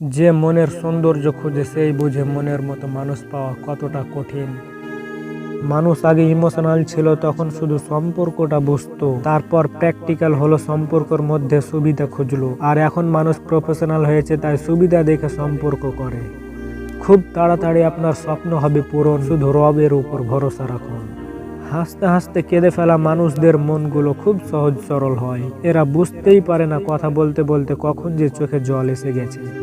যে মনের সৌন্দর্য খুঁজে সেই বুঝে মনের মতো মানুষ পাওয়া কতটা কঠিন। মানুষ আগে ইমোশনাল ছিল, তখন শুধু সম্পর্কটা বুঝতো। তারপর প্র্যাকটিক্যাল হলো সম্পর্কর মধ্যে সুবিধা খুঁজলো। আর এখন মানুষ প্রফেশনাল হয়েছে, তাই সুবিধা দেখে সম্পর্ক করে। খুব তাড়াতাড়ি আপনার স্বপ্ন হবে পূরণ, শুধু রবের উপর ভরসা রাখুন। হাসতে হাসতে কেঁদে ফেলা মানুষদের মনগুলো খুব সহজ সরল হয়। এরা বুঝতেই পারে না কথা বলতে বলতে কখন যে চোখে জল এসে গেছে।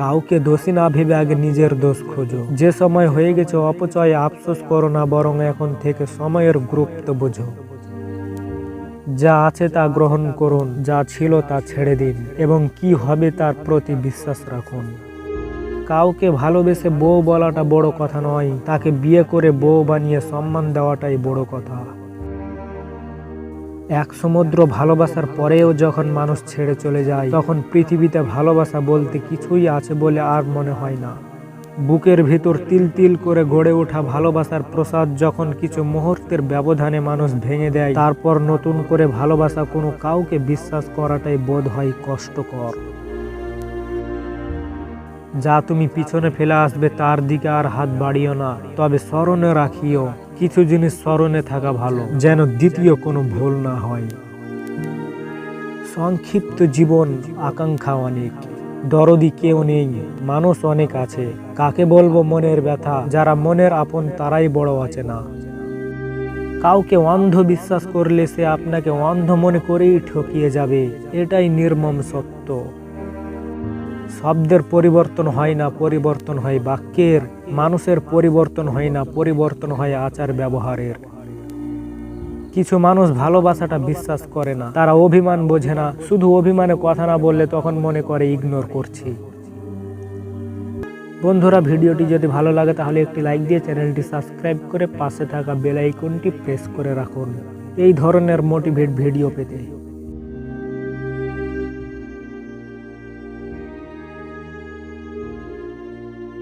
কাউকে দোষী না ভেবে আগে নিজের দোষ খোঁজো। যে সময় হয়ে গেছে অপচয়ে আফসোস করো না, বরং এখন থেকে সময়ের গুরুত্ব বোঝো। যা আছে তা গ্রহণ করুন, যা ছিল তা ছেড়ে দিন, এবং কি হবে তার প্রতি বিশ্বাস রাখুন। কাউকে ভালোবেসে বউ বলাটা বড় কথা নয়, তাকে বিয়ে করে বউ বানিয়ে সম্মান দেওয়াটাই বড় কথা। এক সমুদ্র ভালোবাসার পরেও যখন মানুষ ছেড়ে চলে যায়, তখন পৃথিবীতে ভালোবাসা বলতে কিছুই আছে বলে আর মনে হয় না। বুকের ভেতর তিল তিল করে গড়ে ওঠা ভালোবাসার প্রসাদ যখন কিছু মুহূর্তের ব্যবধানে মানুষ ভেঙে দেয়, তারপর নতুন করে ভালোবাসা কোনো কাউকে বিশ্বাস করাটাই বোধ হয় কষ্টকর। যা তুমি পিছনে ফেলে আসবে তার দিকে আর হাত বাড়িও না, তবে স্মরণে রাখিও কিছু জিনিস স্মরণে থাকা ভালো, যেন দ্বিতীয় কোনো ভুল না হয়। সংক্ষিপ্ত জীবন আকাঙ্ক্ষা অনেক, দরদি কেউ নেই, মানুষ অনেক আছে, কাকে বলব মনের ব্যথা, যারা মনের আপন তারাই বড় আছে না। কাউকে অন্ধ বিশ্বাস করলে সে আপনাকে অন্ধ মনে করেই ঠকিয়ে যাবে, এটাই নির্মম সত্য। শব্দের পরিবর্তন হয় না, পরিবর্তন হয় বাক্যের। মানুষের পরিবর্তন হয় না, পরিবর্তন হয় আচার ব্যবহারের। কিছু মানুষ ভালোবাসাটা বিশ্বাস করে না। তারা অভিমান বোঝে না। শুধু অভিমানে কথা না বললে তখন মনে করে ইগনোর করছি। বন্ধুরা, ভিডিওটি যদি ভালো লাগে তাহলে একটি লাইক দিয়ে চ্যানেলটি সাবস্ক্রাইব করে পাশে থাকা বেল আইকনটি প্রেস করে রাখুন। এই ধরনের মোটিভেট ভিডিও পেতে।